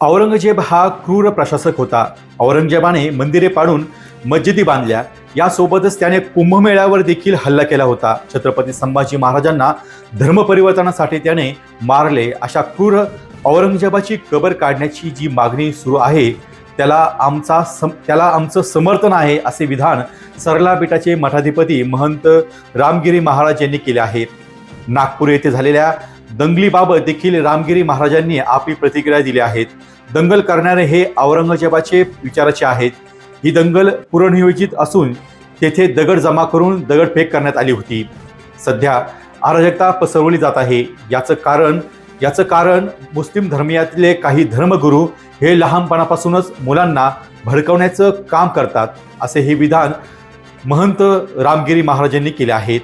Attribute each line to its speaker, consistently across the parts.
Speaker 1: औरंगजेब हा क्रूर प्रशासक होता. औरंगजेबाने मंदिरे पाडून मस्जिदी बांधल्या. यासोबतच त्याने कुंभमेळ्यावर देखील हल्ला केला होता. छत्रपती संभाजी महाराजांना धर्मपरिवर्तनासाठी त्याने मारले. अशा क्रूर औरंगजेबाची कबर काढण्याची जी मागणी सुरू आहे त्याला आमचा सम त्याला आमचं समर्थन आहे असे विधान सरला बेटाचे मठाधिपती महंत रामगिरी महाराज यांनी केले आहे. नागपूर येथे झालेल्या दंगलीबाबत देखील रामगिरी महाराजांनी आपली प्रतिक्रिया दिली आहेत. दंगल करणारे हे औरंगजेबाचे विचाराचे आहेत. ही दंगल पुरनियोजित असून तेथे दगड जमा करून दगडफेक करण्यात आली होती. सध्या अराजकता पसरवली जात आहे. याचं कारण याचं कारण मुस्लिम धर्मियातले काही धर्मगुरू हे लहानपणापासूनच मुलांना भडकवण्याचं काम करतात असे हे विधान महंत रामगिरी महाराजांनी केले आहेत.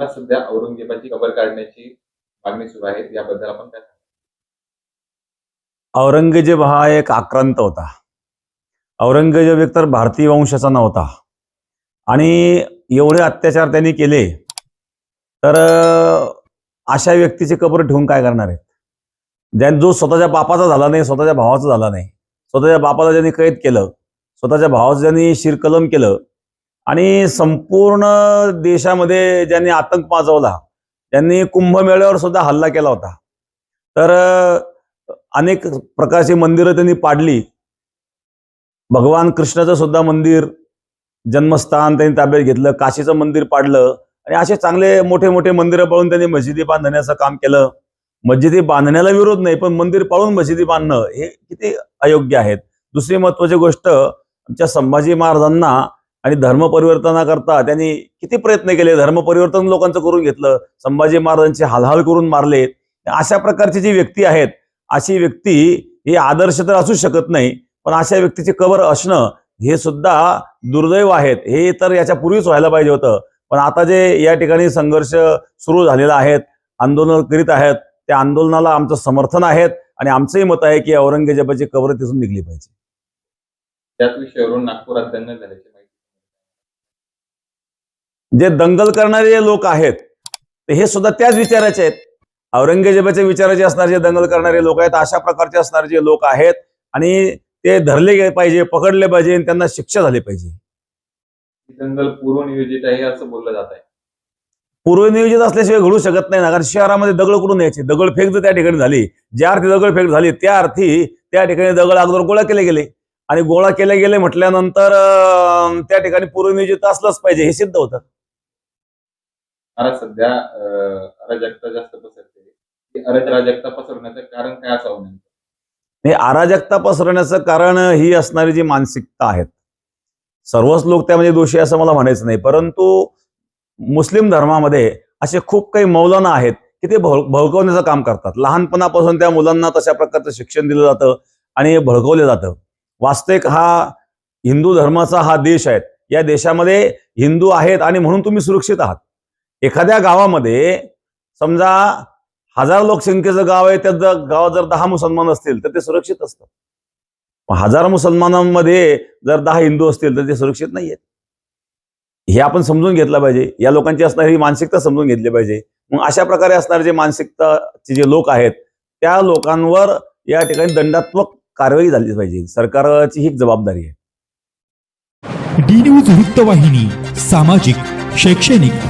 Speaker 2: आता सध्या औरंगजेबाची कबर काढण्याची मागणी सुरू आहे. याबद्दल आपण काय
Speaker 3: औरंगजेब हा एक आक्रांत होता. औरंगजेब एकतर भारतीय वंशाचा नव्हता. आणि एवढे अत्याचार त्यांनी केले तर अशा व्यक्तीची कबर ठेवून काय करणार आहेत? ज्या जो स्वतःच्या बापाचा झाला नाही स्वतःच्या भावाचा झाला नाही. स्वतःच्या बापाला ज्यांनी कैद केलं स्वतःच्या भावाचं ज्यांनी शिरकलम केलं आणि संपूर्ण देशामध्ये ज्यांनी आतंक माजवला त्यांनी कुंभमेळ्यावर सुद्धा हल्ला केला होता. तर अनेक प्रकारची मंदिरं त्यांनी पाडली. भगवान कृष्णाचं सुद्धा मंदिर जन्मस्थान त्यांनी ताब्यात घेतलं काशीचं मंदिर पाडलं आणि असे चांगले मोठे मोठे मंदिरं पाळून त्यांनी मस्जिदी बांधण्याचं काम केलं. मस्जिदी बांधण्याला विरोध नाही पण मंदिर पाळून मस्जिदी बांधणं हे किती अयोग्य आहेत. दुसरी महत्वाची गोष्ट आमच्या संभाजी महाराजांना आणि धर्मपरिवर्तनाकरता त्यांनी किती प्रयत्न केले? धर्म परिवर्तन लोकांचं करून घेतलं. संभाजी महाराजांची हालहाल करून मारले. अशा प्रकारची जी व्यक्ती आहेत अशी व्यक्ती ही आदर्श तर असू शकत नाही पण अशा व्यक्तीची कबर असणं हे सुद्धा दुर्दैव आहेत. हे तर याच्या पूर्वीच व्हायला पाहिजे होतं. पण आता जे या ठिकाणी संघर्ष सुरू झालेला आहेत आंदोलन करीत आहेत त्या आंदोलनाला आमचं समर्थन आहेत आणि आमचंही मत आहे की औरंगजेबाची कबर तिथून निघली पाहिजे.
Speaker 2: त्याच विषयावरून नागपुरात दंगल झाल्याची
Speaker 3: जे दंगल करणारे लोक आहेत ते हे सुद्धा त्याच विचाराचे आहेत. औरंगजेबाच्या विचाराचे असणारे जे दंगल करणारे लोक आहेत अशा प्रकारचे असणारे जे लोक आहेत आणि ते धरले पाहिजे पकडले पाहिजे आणि त्यांना शिक्षा झाली पाहिजे.
Speaker 2: दंगल पूर्वनियोजित आहे असं बोललं जात आहे.
Speaker 3: पूर्वनियोजित असल्याशिवाय घडू शकत नाही ना कारण शहरामध्ये दगड कुठून यायचे? दगडफेक जर त्या ठिकाणी झाली ज्या अर्थी दगडफेक झाली त्या अर्थी त्या ठिकाणी दगड अगोदर गोळा केले गेले. आणि गोळा केले गेले म्हटल्यानंतर त्या ठिकाणी पूर्वनियोजित असलंच पाहिजे हे सिद्ध होतं.
Speaker 2: मला सध्या अराजकता जास्त पसरते. अराजकता पसरवण्याचं कारण काय असावं नाही
Speaker 3: हे अराजकता पसरवण्याचं कारण ही असणारी जी मानसिकता आहेत. सर्वच लोक त्यामध्ये दोषी असं मला म्हणायचं नाही. परंतु मुस्लिम धर्मामध्ये असे खूप काही मौलाना आहेत की ते भळकवण्याचं भडकवण्याचं काम करतात. लहानपणापासून त्या मुलांना तशा प्रकारचं शिक्षण दिलं जातं आणि भडकवलं जातं. वास्तविक हा हिंदू धर्माचा हा देश आहे. या देशामध्ये हिंदू आहेत आणि म्हणून तुम्ही सुरक्षित आहात. एखाद्या गावामध्ये समजा हजार लोकसंख्येचं गाव आहे त्या गावात जर दहा मुसलमान असतील तर ते सुरक्षित असतं. हजार मुसलमानांमध्ये जर दहा हिंदू असतील तर ते सुरक्षित नाही आहेत हे आपण समजून घेतलं पाहिजे. या लोकांची असणारी मानसिकता समजून घेतली पाहिजे. मग अशा प्रकारे असणारे जे मानसिकताचे जे लोक आहेत त्या लोकांवर या ठिकाणी दंडात्मक कारवाई झाली पाहिजे. सरकारची ही जबाबदारी आहे.
Speaker 4: डी न्यूज वृत्तवाहिनी सामाजिक शैक्षणिक.